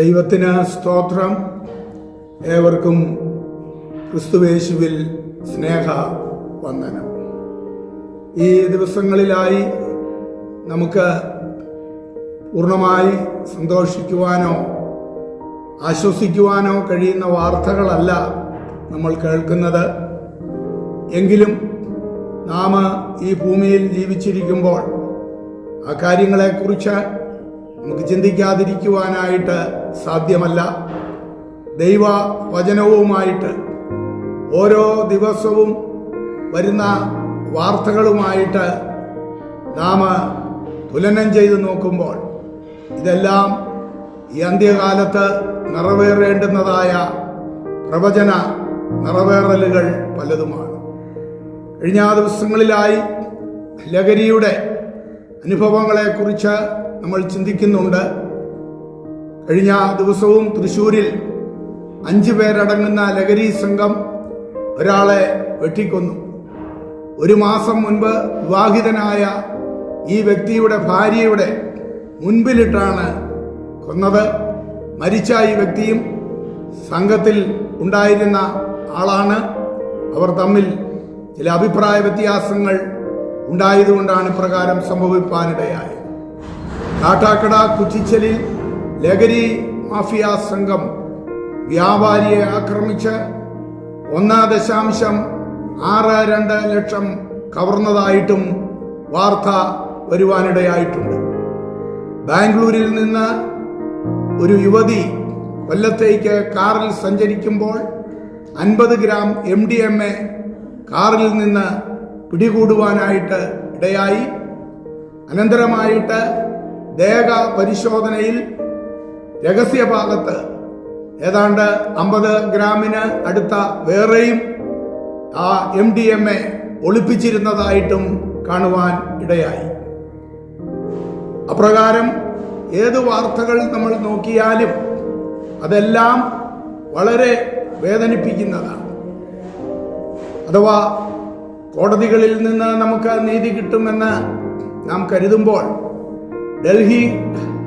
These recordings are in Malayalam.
ദൈവത്തിന് സ്തോത്രം. ഏവർക്കും ക്രിസ്തുവേശുവിൽ സ്നേഹ വന്ദനം ഈ ദിവസങ്ങളിലായി നമുക്ക് പൂർണമായി സന്തോഷിക്കുവാനോ ആശ്വസിക്കുവാനോ കഴിയുന്ന വാർത്തകളല്ല നമ്മൾ കേൾക്കുന്നത്. എങ്കിലും നാം ഈ ഭൂമിയിൽ ജീവിച്ചിരിക്കുമ്പോൾ ആ കാര്യങ്ങളെക്കുറിച്ച് നമുക്ക് ചിന്തിക്കാതിരിക്കുവാനായിട്ട് സാധ്യമല്ല. ദൈവ വചനവുമായിട്ട് ഓരോ ദിവസവും വരുന്ന വാർത്തകളുമായിട്ട് നാം തുലനം ചെയ്ത് നോക്കുമ്പോൾ ഇതെല്ലാം ഈ അന്ത്യകാലത്ത് നിറവേറേണ്ടുന്നതായ പ്രവചന നിറവേറലുകൾ പലതുമാണ്. കഴിഞ്ഞ ദിവസങ്ങളിലായി ലഹരിയുടെ അനുഭവങ്ങളെക്കുറിച്ച് നമ്മൾ ചിന്തിക്കുന്നുണ്ട്. കഴിഞ്ഞ ദിവസവും തൃശൂരിൽ അഞ്ചു പേരടങ്ങുന്ന ലഹരി സംഘം ഒരാളെ വെട്ടിക്കൊന്നു. ഒരു മാസം മുൻപ് വിവാഹിതനായ ഈ വ്യക്തിയുടെ ഭാര്യയുടെ മുൻപിലിട്ടാണ് കൊന്നത്. മരിച്ച ഈ വ്യക്തിയും സംഘത്തിൽ ഉണ്ടായിരുന്ന ആളാണ്. അവർ തമ്മിൽ ചില അഭിപ്രായ വ്യത്യാസങ്ങൾ ഉണ്ടായതുകൊണ്ടാണ് ഇപ്രകാരം സംഭവിപ്പാനിടയായത്. കാട്ടാക്കട കുറ്റിച്ചലിൽ ലഹരി മാഫിയ സംഘം വ്യാപാരിയെ ആക്രമിച്ച് ഒന്ന് ദശാംശം ആറ് രണ്ട് ലക്ഷം കവർന്നതായിട്ടും വാർത്ത വരുവാനിടയായിട്ടുണ്ട്. ബാംഗ്ലൂരിൽ നിന്ന് ഒരു യുവതി കൊല്ലത്തേക്ക് കാറിൽ സഞ്ചരിക്കുമ്പോൾ അൻപത് gram M D M A കാറിൽ നിന്ന് പിടികൂടുവാനായിട്ട് ഇടയായി. അനന്തരമായിട്ട് ദേഹ പരിശോധനയിൽ രഹസ്യഭാഗത്ത് ഏതാണ്ട് അമ്പത് ഗ്രാമിന് അടുത്ത വേറെയും ആ എം ഡി എം എ ഒളിപ്പിച്ചിരുന്നതായിട്ടും കാണുവാൻ ഇടയായി. അപ്രകാരം ഏത് വാർത്തകൾ നമ്മൾ നോക്കിയാലും അതെല്ലാം വളരെ വേദനിപ്പിക്കുന്നതാണ്. അഥവാ കോടതികളിൽ നിന്ന് നമുക്ക് നീതി കിട്ടുമെന്ന് നാം കരുതുമ്പോൾ ഡൽഹി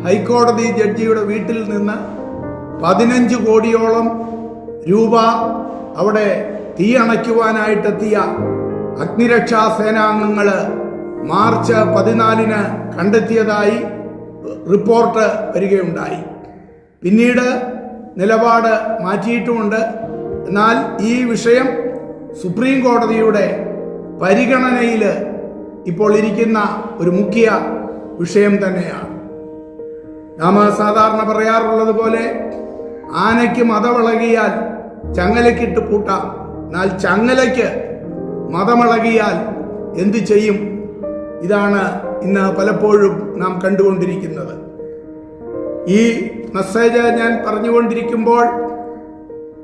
ഹൈക്കോടതി ജഡ്ജിയുടെ വീട്ടിൽ നിന്ന് പതിനഞ്ച് കോടിയോളം രൂപ അവിടെ തീ അണയ്ക്കുവാനായിട്ടെത്തിയ അഗ്നിരക്ഷാ സേനാംഗങ്ങൾ മാർച്ച് പതിനാലിന് കണ്ടെത്തിയതായി റിപ്പോർട്ട് വരികയുണ്ടായി. പിന്നീട് നിലപാട് മാറ്റിയിട്ടുമുണ്ട്. എന്നാൽ ഈ വിഷയം സുപ്രീം കോടതിയുടെ പരിഗണനയിൽ ഇപ്പോൾ ഇരിക്കുന്ന ഒരു മുഖ്യ വിഷയം തന്നെയാണ്. നാം സാധാരണ പറയാറുള്ളത് പോലെ ആനയ്ക്ക് മതമിളകിയാൽ ചങ്ങലക്കിട്ട് പൂട്ടാം. എന്നാൽ ചങ്ങലയ്ക്ക് മതമിളകിയാൽ എന്തു ചെയ്യും? ഇതാണ് ഇന്ന് പലപ്പോഴും നാം കണ്ടുകൊണ്ടിരിക്കുന്നത്. ഈ മെസ്സേജ് ഞാൻ പറഞ്ഞുകൊണ്ടിരിക്കുമ്പോൾ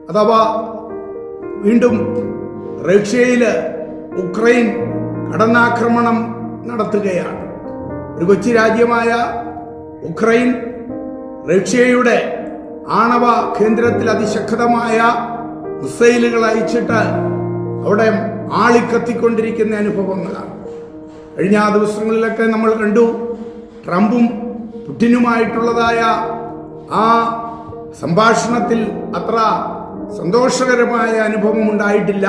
അഥവാ വീണ്ടും റഷ്യയിൽ ഉക്രൈൻ കടന്നാക്രമണം നടത്തുകയാണ്. ഒരു കൊച്ചു രാജ്യമായ ഉക്രൈൻ റഷ്യയുടെ ആണവ കേന്ദ്രത്തിൽ അതിശക്തമായ മിസൈലുകൾ അയച്ചിട്ട് അവിടെ ആളിക്കത്തിക്കൊണ്ടിരിക്കുന്ന അനുഭവങ്ങളാണ്. കഴിഞ്ഞ ദിവസങ്ങളിലൊക്കെ നമ്മൾ കണ്ടു ട്രംപും പുടിനുമായിട്ടുള്ളതായ ആ സംഭാഷണത്തിൽ അത്ര സന്തോഷകരമായ അനുഭവം ഉണ്ടായിട്ടില്ല.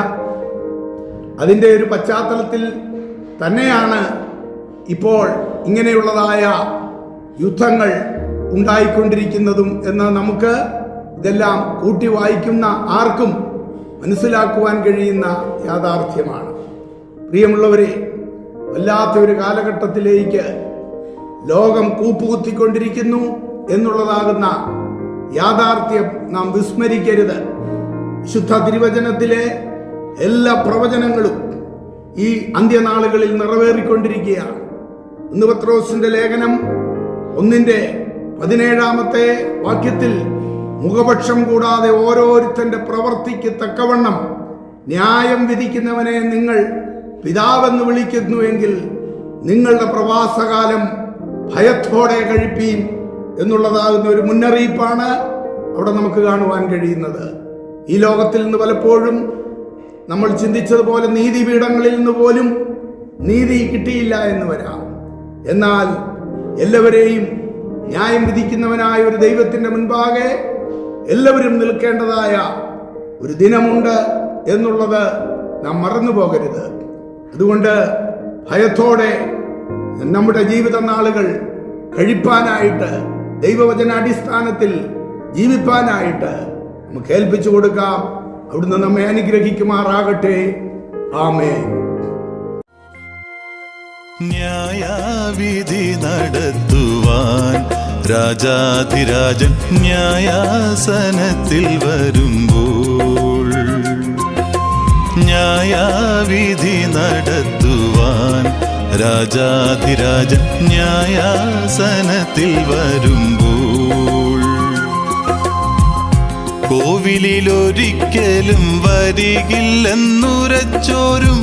അതിന്റെ ഒരു പശ്ചാത്തലത്തിൽ തന്നെയാണ് ഇപ്പോൾ ഇങ്ങനെയുള്ളതായ യുദ്ധങ്ങൾ ഉണ്ടായിക്കൊണ്ടിരിക്കുന്നതും എന്ന് നമുക്ക് ഇതെല്ലാം കൂട്ടി വായിക്കുന്ന ആർക്കും മനസ്സിലാക്കുവാൻ കഴിയുന്ന യാഥാർത്ഥ്യമാണ്. പ്രിയമുള്ളവരെ വല്ലാത്ത ഒരു കാലഘട്ടത്തിലേക്ക് ലോകം കൂപ്പുകുത്തിക്കൊണ്ടിരിക്കുന്നു എന്നുള്ളതാകുന്ന യാഥാർത്ഥ്യം നാം വിസ്മരിക്കരുത്. ശുദ്ധ തിരുവചനത്തിലെ എല്ലാ പ്രവചനങ്ങളും ഈ അന്ത്യനാളുകളിൽ നിറവേറിക്കൊണ്ടിരിക്കുകയാണ്. ഒന്ന് പത്രോസിന്റെ ലേഖനം ഒന്നിന്റെ പതിനേഴാമത്തെ വാക്യത്തിൽ മുഖപക്ഷം കൂടാതെ ഓരോരുത്തന്റെ പ്രവർത്തിക്ക് തക്കവണ്ണം ന്യായം വിധിക്കുന്നവനെ നിങ്ങൾ പിതാവെന്ന് വിളിക്കുന്നുവെങ്കിൽ നിങ്ങളുടെ പ്രവാസകാലം ഭയത്തോടെ കഴിപ്പീൻ എന്നുള്ളതാകുന്ന ഒരു മുന്നറിയിപ്പാണ് അവിടെ നമുക്ക് കാണുവാൻ കഴിയുന്നത്. ഈ ലോകത്തിൽ നിന്ന് പലപ്പോഴും നമ്മൾ ചിന്തിച്ചതുപോലെ നീതിപീഠങ്ങളിൽ നിന്ന് പോലും നീതി കിട്ടിയില്ല എന്ന് വരാം. എന്നാൽ എല്ലാവരെയും ന്യായം വിധിക്കുന്നവനായ ഒരു ദൈവത്തിന്റെ മുൻപാകെ എല്ലാവരും നിൽക്കേണ്ടതായ ഒരു ദിനമുണ്ട് എന്നുള്ളത് നാം മറന്നു പോകരുത്. അതുകൊണ്ട് ഭയത്തോടെ നമ്മുടെ ജീവിത നാളുകൾ കഴിപ്പാനായിട്ട് ദൈവവചന അടിസ്ഥാനത്തിൽ ജീവിപ്പാനായിട്ട് നമുക്ക് ഏൽപ്പിച്ചു കൊടുക്കാം. അവിടുന്ന് നമ്മെ അനുഗ്രഹിക്കുമാറാകട്ടെ. ആമേ ന്യായാവിധി നടത്തുവാൻ രാജാധിരാജൻ ന്യായാസനത്തിൽ വരുമ്പോൾ ന്യായവിധി നടത്തുവാൻ രാജാധിരാജൻ ന്യായാസനത്തിൽ വരുമ്പോൾ കോവിലിലൊരിക്കലും വരികില്ലെന്നുരച്ചോരും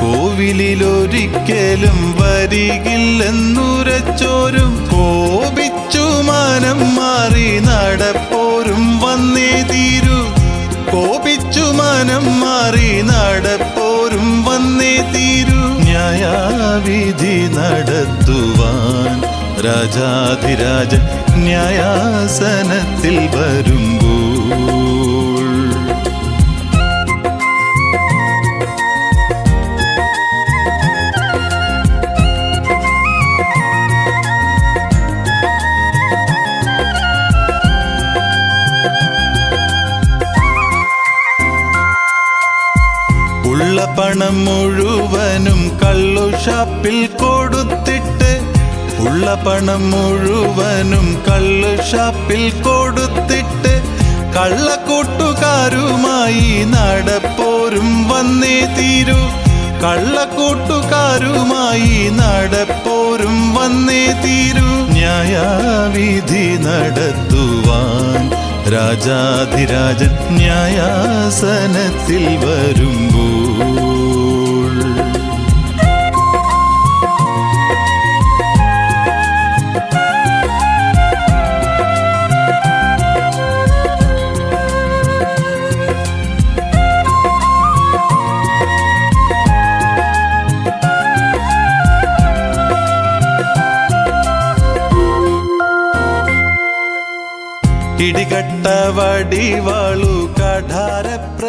കോവിലിലൊരിക്കലും വരികില്ലെന്നുരച്ചോരും കോപിച്ചു മനം മാറി നടപ്പോരും വന്നേ തീരൂ. കോപിച്ചു മനം മാറി നടപ്പോരും വന്നേ തീരൂ. ന്യായാവിധി നടത്തുവാൻ രാജാധിരാജൻ ന്യായാസനത്തിൽ വരുമ്പോൾ ഉള്ള പണം മുഴുവനും കള്ളു ഷാപ്പിൽ കൊടുത്തിട്ട്. ഉള്ള പണം മുഴുവനും കള്ളു ഷാപ്പിൽ കൊടുത്തിട്ട്. കള്ളക്കൂട്ടുകാരുമായി നടപ്പോരും വന്നേ തീരൂ. കള്ളക്കൂട്ടുകാരുമായി നടപ്പോരും വന്നേ തീരൂ. ന്യായവിധി നടത്തുവാൻ രാജാധിരാജൻ ന്യായാസനത്തിൽ വരുമ്പോൾ ഇടികട്ട വടിവാളു കഠാരപ്ര